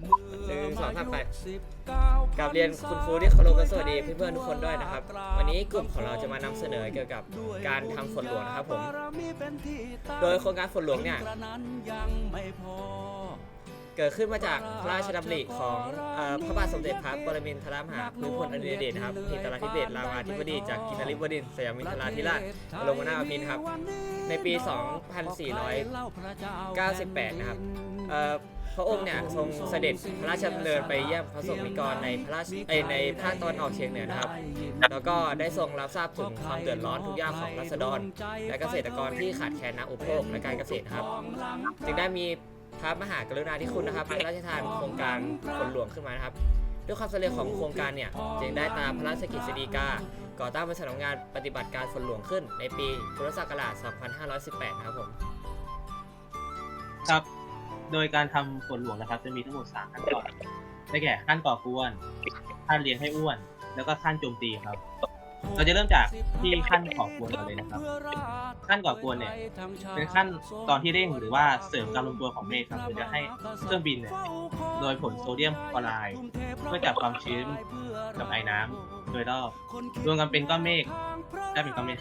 หนึ่งสองสามไปกราบเรียนคุณครูที่เคารพและสวัสดีเพื่อนๆทุกคนด้วยนะครับ วันนี้กลุ่มของเราจะมานำเสนอเกี่ยวกับการทำฝนหลวงนะครับผม โดยโครงการฝนหลวงเนี่ยเกิดขึ้นมาจากพระราชดำริของพระบาทสมเด็จพระปรมินทรมหาภูมิพลอดุลยเดชนะครับหิตราธิเบศรามาธิบดีจากกินริบดินสยามินทราธิราชบรมนาถบพิตรครับ ในปี 2498 นะครับเอ่อ พระองค์เนี่ยทรงเสด็จพระราชดำเนินไปเยี่ยมพระสงฆ์นิกรในพระราชเอ้ยในภาคตะวันออกเฉียงเหนือนะครับ แล้วก็ได้ทรงรับทราบถึงความเดือดร้อนทุกอย่างของรัษฎร และเกษตรกรที่ขาดแคลนน้ำอุปโภคและการเกษตรครับ จึงได้มีพระมหากรุณาธิคุณนะครับพระราชทานโครงการฝนหลวงขึ้นมานะครับ ด้วยความสำเร็จของโครงการเนี่ยจึงได้ตามพระราชกิจสีกาก่อตั้งเป็นสำนักงานปฏิบัติการฝนหลวงขึ้น ในปีพุทธศักราช 2518 นะครับผม ครับ โดยการทำฝนหลวงนะครับ จะมีทั้งหมด3ขั้นตอนได้แก่ขั้นก่อกวนขั้นเลี้ยงให้อ้วน แล้วก็ขั้นโจมตีครับ เราจะเริ่มจากที่ขั้นก่อกวนก่อนเลยนะครับ ขั้นก่อกวนเนี่ยเป็นขั้นตอนที่เร่งหรือว่าเสริมการรวมตัวของเมฆครับโดยจะให้เครื่องบินเนี่ยโดยผลโซเดียมคลอไรด์เพื่อจับความชื้นกับไอ้น้ำโดยรอบรวมกันเป็นก้อนเมฆได้เป็นก้อนเมฆ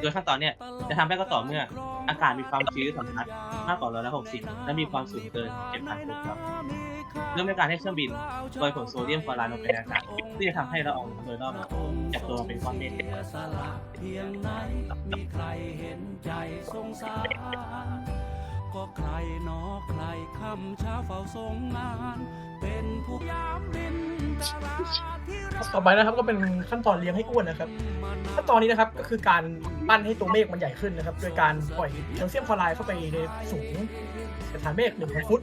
โดยขั้นตอนเนี่ยจะทำได้ก็ต่อเมื่ออากาศมีความชื้นสัมผัส มากกว่าร้อยละหกสิบและมีความสูงเกินเจ็ดพันฟุตครับเริ่มในการให้เครื่องบินโดยผลโซเดียมคลอไรด์ลงไปในอากาศที่จะทำให้ละอองโดยรอบจับตัวเป็นก้อนเมฆเพียงไหนมีใครเห็นใจสงสารก็ใครนอใครคำเช้าเฝ้าทรงงาน เป็นผู้ยามดิน ต่อไปนะครับก็เป็นขั้นตอนเลี้ยงให้อ้วนนะครับขั้นตอนนี้นะครับก็คือการปั้นให้ตัวเมฆมันใหญ่ขึ้นนะครับ โดยการปล่อยแคลเซียมคลอไรด์เข้าไปในสูงฐานเมฆหนึ่งพันฟุต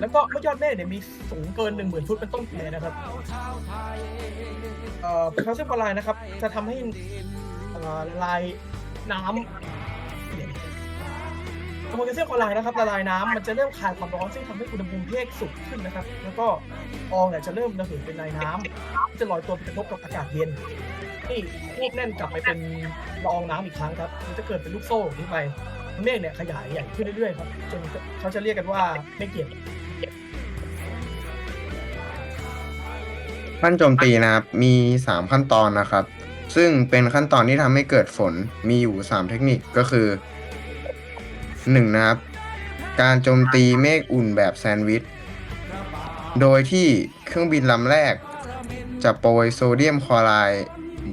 แล้วก็เมื่อยอดเมฆเนี่ยมีสูงเกินหนึ่งหมื่นฟุตเป็นต้นไปนะครับเอ่อแคลเซียมคลอไรด์นะครับ จะทำให้ละลายน้ำ กระบวนการแคลเซียมคลอไรด์นะครับละลายน้ำมันจะเริ่มคายความร้อนซึ่งทำให้อุณหภูมิเพศสูงขึ้นนะครับ แล้วก็อองเนี่ยจะเริ่มระเหยเป็นลายน้ำจะลอยตัวไปกระทบกับอากาศเย็นที่ควบแน่นกลับไปเป็นละอองน้ำอีกครั้งครับ มันจะเกิดเป็นลูกโซ่ขึ้นไปเมฆเนี่ยขยายใหญ่ขึ้นเรื่อยๆครับจนเขาจะเรียกกันว่าเมฆเย็นขั้นโจมตีนะครับ มี 3 ขั้นตอนนะครับ ซึ่งเป็นขั้นตอนที่ทำให้เกิดฝน มีอยู่ 3 เทคนิคก็คือ 1. นะครับ การโจมตีเมฆอุ่นแบบแซนด์วิช โดยที่เครื่องบินลำแรก จะโปรยโซเดียมคลอไรด์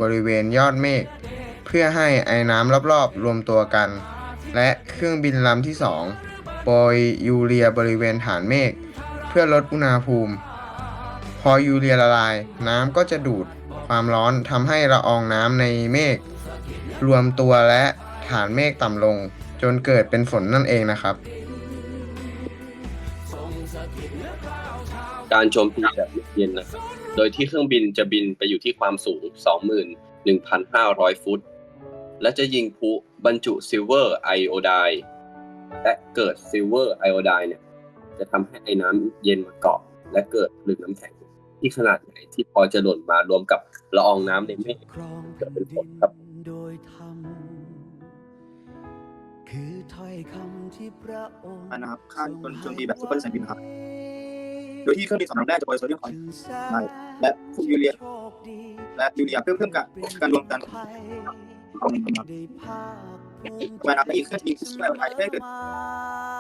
บริเวณยอดเมฆเพื่อให้ไอ้น้ำรอบๆ รวมตัวกัน และเครื่องบินลำที่ 2 โปรยยูเรียบริเวณฐานเมฆเพื่อลดอุณหภูมิ พอยูเรียละลาย น้ำก็จะดูดความร้อนทำให้ละอองน้ำในเมฆรวมตัวและฐานเมฆต่ำลง นเกิดเป็นฝนนั่นเองนะครับ การโจมตีแบบเย็นนะครับ โดยที่เครื่องบินจะบินไปอยู่ที่ความสูง 21,500 ฟุต และจะยิงพลุบรรจุซิลเวอร์ไอโอไดน์และเกิดซิลเวอร์ไอโอไดน์เนี่ย จะทำให้ไอ้น้ำเย็นมาเกาะ และเกิดผลึกน้ำแข็งที่ขนาดใหญ่ที่พอจะหล่นมารวมกับละอองน้ำในเมฆเกิดเป็นฝนครับ ถ้อยคำที่พระองค์นะครับค่าโจมตีแบบซุปเปอร์ไซบินครับ โดยที่เครื่องบินสำรองแรกจะโปรยโซเดียมคลอไรด์และพวกยูเรียและยูเรียเพิ่มเพิ่มกับการรวมกันของนะครับได้ภาคภูมิเวลาไปอีกเครื่องบินที่ไอโอไดน์ได้เกิด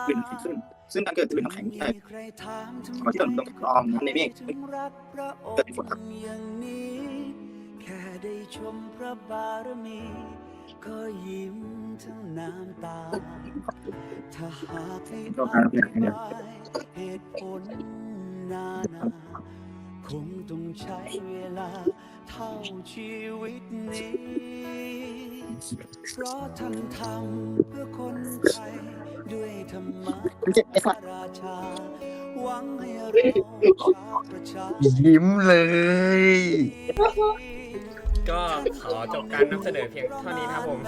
กลิ่นขึ้น ซึ่งการเกิดกลิ่นน้ำแข็งได้ใครถามทำก่อนที่จะลงกรองน้ำในเมฆเกิดเป็นฝนครับแค่ได้ชมพระบารมี ก็ยิ้มทั้งน้ำตา ถ้าหากให้อธิบายเหตุผลนานาคงต้องใช้เวลาเท่าชีวิตนี้ เพราะท่านทำเพื่อคนไทยด้วยธรรมะพระราชาหวังให้เราชาวประชาชน ยิ้มเลย ก็ขอจบการนำเสนอเพียงเท่านี้ครับผม